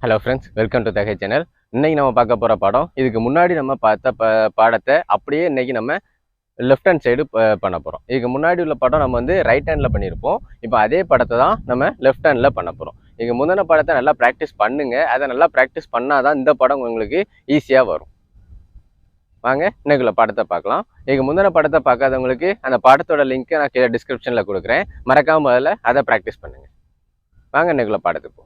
Hello friends welcome to தகை channel இன்றைக்கி நம்ம பார்க்க போகிற படம் இதுக்கு முன்னாடி நம்ம பார்த்த ப பாடத்தை அப்படியே இன்றைக்கி நம்ம லெஃப்ட் ஹேண்ட் சைடு பண்ண போகிறோம் இதுக்கு முன்னாடி உள்ள படம் நம்ம வந்து ரைட் ஹேண்டில் பண்ணியிருப்போம் இப்போ அதே படத்தை தான் நம்ம லெஃப்ட் ஹேண்டில் பண்ண போகிறோம் இதுக்கு முந்தின படத்தை நல்லா ப்ராக்டிஸ் பண்ணுங்கள் அதை நல்லா ப்ராக்டிஸ் பண்ணால் தான் இந்த படம் உங்களுக்கு ஈஸியாக வரும். வாங்க இன்னைக்குள்ள படத்தை பார்க்கலாம். இதுக்கு முந்தின படத்தை பார்க்காதவங்களுக்கு அந்த படத்தோட லிங்க்கை நான் கீழே டிஸ்கிரிப்ஷனில் கொடுக்குறேன். மறக்காம முதல்ல அதை ப்ராக்டிஸ் பண்ணுங்க. வாங்க இன்னைக்குள்ள படத்துக்கு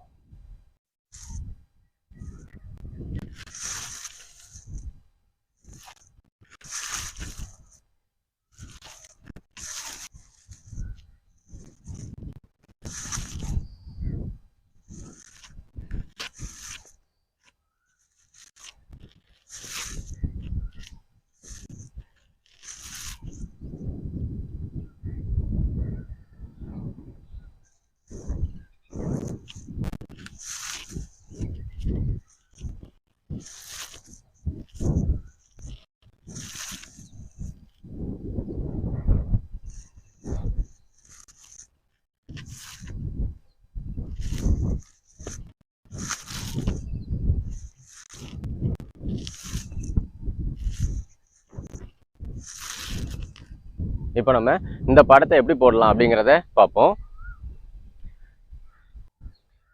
இப்போ நம்ம இந்த படத்தை எப்படி போடலாம் அப்படிங்கிறத பார்ப்போம்.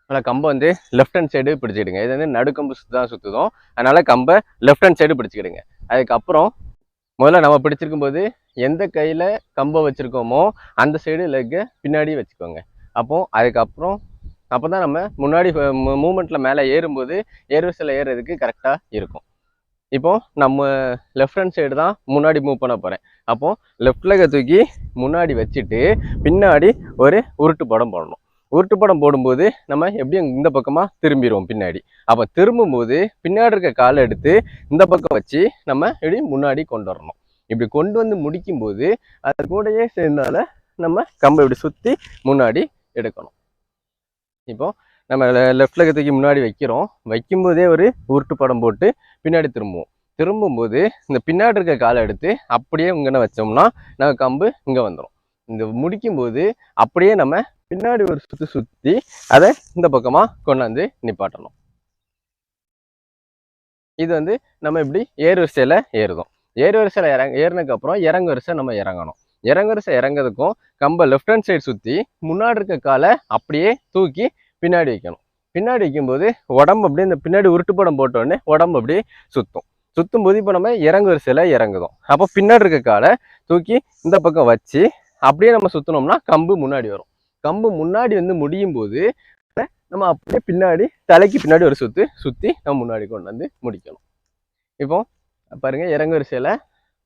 அதனால் கம்பை வந்து லெஃப்ட் ஹேண்ட் சைடு பிடிச்சிக்கிடுங்க. இது வந்து நடுக்கம்பு சுற்றி தான் சுற்றுதும் அதனால் கம்பை லெஃப்ட் ஹேண்ட் சைடு பிடிச்சிக்கிடுங்க. அதுக்கப்புறம் முதல்ல நம்ம பிடிச்சிருக்கும் போது எந்த கையில் கம்பை வச்சுருக்கோமோ அந்த சைடு லெக்கை பின்னாடி வச்சுக்கோங்க. அப்போது அதுக்கப்புறம் அப்போ தான் நம்ம முன்னாடி மூமெண்ட்டில் மேலே ஏறும்போது ஏர்வரிசையில் ஏறுறதுக்கு கரெக்டாக இருக்கும். இப்போது நம்ம லெஃப்ட் ஹேண்ட் சைடு தான் முன்னாடி மூவ் பண்ண போகிறேன் அப்போது லெஃப்ட் லெக்கை தூக்கி முன்னாடி வச்சுட்டு பின்னாடி ஒரு உருட்டு படம் போடணும். உருட்டு படம் போடும்போது நம்ம எப்படியும் இந்த பக்கமாக திரும்பிடுவோம் பின்னாடி. அப்போ திரும்பும்போது பின்னாடி இருக்க காலை எடுத்து இந்த பக்கம் வச்சு நம்ம இப்படி முன்னாடி கொண்டு வரணும். இப்படி கொண்டு வந்து முடிக்கும்போது அது கூடயே சேர்ந்தால நம்ம கம்பை இப்படி சுற்றி முன்னாடி எடுக்கணும். இப்போ நம்ம லெஃப்ட் லெக்கத்துக்கு தூக்கி முன்னாடி வைக்கிறோம். வைக்கும்போதே ஒரு உருட்டு படம் போட்டு பின்னாடி திரும்புவோம். திரும்பும்போது இந்த பின்னாடி இருக்க காலை எடுத்து அப்படியே இங்கே வச்சோம்னா நம்ம கம்பு இங்கே வந்துடும் இந்த முடிக்கும்போது அப்படியே நம்ம பின்னாடி ஒரு சுற்றி சுற்றி அதை இந்த பக்கமாக கொண்டாந்து நிப்பாட்டணும். இது வந்து நம்ம இப்படி ஏறு வரிசையில் ஏறுதோம். ஏறு வரிசையில் இறங்க ஏறினதுக்கப்புறம் இறங்கு வரிசை நம்ம இறங்கணும். இறங்கு வரிசை இறங்குறதுக்கும் கம்பை லெஃப்ட் ஹேண்ட் சைடு சுற்றி முன்னாடி இருக்க காலை அப்படியே தூக்கி பின்னாடி வைக்கணும். பின்னாடி வைக்கும்போது உடம்பு அப்படியே இந்த பின்னாடி உருட்டு படம் போட்டோடனே உடம்பு அப்படியே சுற்றும் சுற்றும் போது இப்போ நம்ம இறங்கு வரிசையில் இறங்குதோம். அப்போ பின்னாடி இருக்க காலை தூக்கி இந்த பக்கம் வச்சு அப்படியே நம்ம சுற்றினோம்னா கம்பு முன்னாடி வரும். கம்பு முன்னாடி வந்து முடியும் போது நம்ம அப்படியே பின்னாடி தலைக்கு பின்னாடி ஒரு சுற்று சுற்றி நம்ம முன்னாடி கொண்டு வந்து முடிக்கணும். இப்போ பாருங்கள் இறங்கு வரிசையில்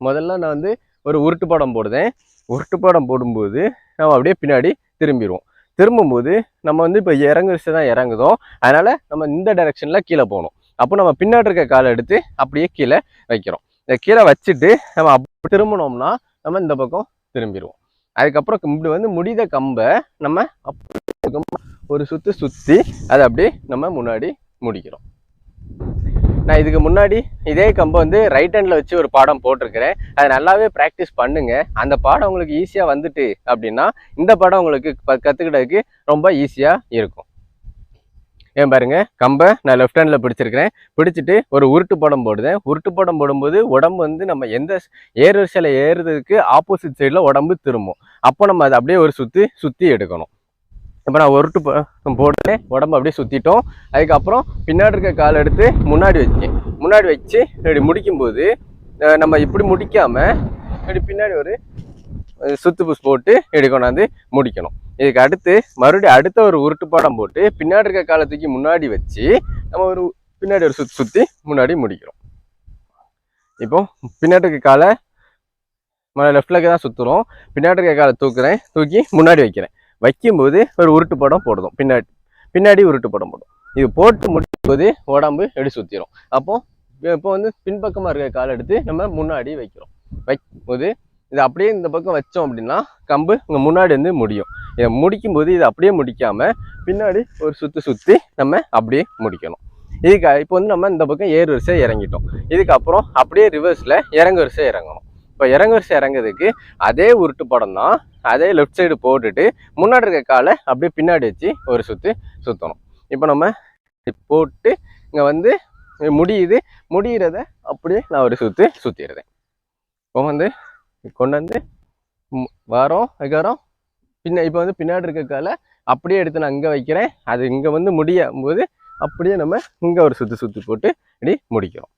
முதல்ல நான் வந்து ஒரு உருட்டு படம் போடுதேன் உருட்டு படம் போடும்போது நம்ம அப்படியே பின்னாடி திரும்பிடுவோம். திரும்பும்போது நம்ம வந்து இப்போ இறங்கு தான் இறங்குதோம். அதனால நம்ம இந்த டைரெக்ஷனில் கீழே போகணும். அப்போ நம்ம பின்னாடி இருக்க காலை எடுத்து அப்படியே கீழே வைக்கிறோம். இந்த கீழே வச்சுட்டு நம்ம அப்படி திரும்பினோம்னா நம்ம இந்த பக்கம் திரும்பிடுவோம். அதுக்கப்புறம் இப்படி வந்து முடித கம்பை நம்ம அப்படி ஒரு சுற்று சுற்றி அதை அப்படியே நம்ம முன்னாடி முடிக்கிறோம். நான் இதுக்கு முன்னாடி இதே கம்பை வந்து ரைட் ஹேண்டில் வச்சு ஒரு பாடம் போட்டிருக்கிறேன். அதை நல்லாவே ப்ராக்டிஸ் பண்ணுங்க. அந்த பாடம் உங்களுக்கு ஈஸியாக வந்துட்டு அப்படின்னா இந்த பாடம் உங்களுக்கு கற்றுக்கிட்டதுக்கு ரொம்ப ஈஸியாக இருக்கும். ஏன் பாருங்க கம்பை நான் லெஃப்ட் ஹேண்டில் பிடிச்சிருக்கிறேன். பிடிச்சிட்டு ஒரு உருட்டு படம் போடுதேன். உருட்டு படம் போடும்போது உடம்பு வந்து நம்ம எந்த ஏறு வரிசையில் ஏறுறதுக்கு ஆப்போசிட் சைடில் உடம்பு திரும்பும். அப்போ நம்ம அதை அப்படியே ஒரு சுற்றி சுற்றி எடுக்கணும். இப்போ நான் உருட்டு போட்டேன் உடம்பு அப்படியே சுற்றிட்டோம் அதுக்கப்புறம் பின்னாடி இருக்க கால் எடுத்து முன்னாடி வச்சேன் முன்னாடி வச்சு இப்படி முடிக்கும்போது நம்ம இப்படி முடிக்காமல் இப்படி பின்னாடி ஒரு சுத்து புஷ் போட்டு இப்படி கொண்டாந்து முடிக்கணும். இதுக்கு அடுத்து மறுபடியும் அடுத்த ஒரு உருட்டு பாடம் போட்டு பின்னாடி இருக்க காலத்துக்கு முன்னாடி வச்சு நம்ம ஒரு பின்னாடி ஒரு சுற்றி சுற்றி முன்னாடி முடிக்கிறோம். இப்போ பின்னாடி இருக்க காலை லெஃப்ட் லெக்கு தான் சுற்றுறோம் பின்னாடி இருக்க காலை தூக்குறேன் தூக்கி முன்னாடி வைக்கிறேன். வைக்கும்போது ஒரு உருட்டு படம் போடுறோம் பின்னாடி பின்னாடி உருட்டு படம் போடும் இது போட்டு முடிக்கும் போது உடம்பு எடுத்து சுற்றிடும் அப்போ இப்போ வந்து பின்பக்கமாக இருக்கிற கால் எடுத்து நம்ம முன்னாடி வைக்கிறோம். வைக்கும்போது இது அப்படியே இந்த பக்கம் வச்சோம் அப்படின்னா கம்பு இங்கே முன்னாடி வந்து முடியும். இதை முடிக்கும் போது இதை அப்படியே முடிக்காமல் பின்னாடி ஒரு சுற்றி சுற்றி நம்ம அப்படியே முடிக்கணும். இதுக்கு இப்போ வந்து நம்ம இந்த பக்கம் ஏறு வரிசை இறங்கிட்டோம். இதுக்கப்புறம் அப்படியே ரிவர்ஸில் இறங்கு வரிசை இறங்கணும். இப்போ இறங்கு வரிசை இறங்குறதுக்கு அதே உருட்டு படம் தான் அதே லெஃப்ட் சைடு போட்டுட்டு முன்னாடி இருக்க காலை அப்படியே பின்னாடி வச்சு ஒரு சுற்று சுற்றணும் இப்போ நம்ம போட்டு இங்கே வந்து முடியுது. முடிகிறத அப்படியே நான் ஒரு சுற்று சுற்றிடுறேன் இப்போ வந்து கொண்டு வந்து வரோம் அதுக்கப்புறம் பின்ன இப்போ வந்து பின்னாடி இருக்க காலை அப்படியே எடுத்து நான் இங்கே வைக்கிறேன். அது இங்கே வந்து முடியும் போது அப்படியே நம்ம இங்கே ஒரு சுற்று சுற்றி போட்டு இப்படி முடிக்கிறோம்.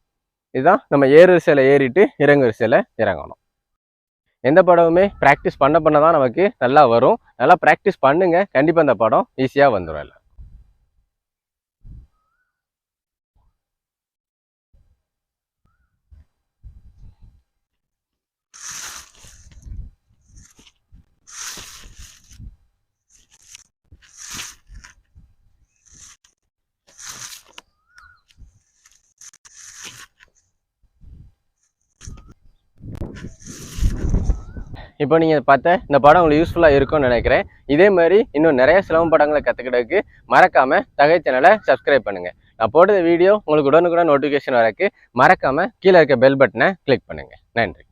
இதுதான் நம்ம ஏறு வரிசையில் ஏறிட்டு இறங்கு வரிசையில் இறங்கணும். எந்த படமுமே ப்ராக்டிஸ் பண்ண பண்ண தான் நமக்கு நல்லா வரும். நல்லா ப்ராக்டிஸ் பண்ணுங்கள் கண்டிப்பாக அந்த படம் ஈஸியாக வந்துடும் எல்லாம் இப்போ நீங்கள் பார்த்த இந்த படம் உங்களுக்கு யூஸ்ஃபுல்லாக இருக்கும்னு நினைக்கிறேன். இதே மாதிரி இன்னும் நிறைய சிலம்பம் படங்களை கற்றுக்கிறதுக்கு மறக்காமல் தகை சேனலை சப்ஸ்கிரைப் பண்ணுங்கள் நான் போடுற வீடியோ உங்களுக்கு உடனுக்குடன் நோட்டிஃபிகேஷன் வரக்கு மறக்காமல் கீழே இருக்க பெல் பட்டனை கிளிக் பண்ணுங்கள் நன்றி.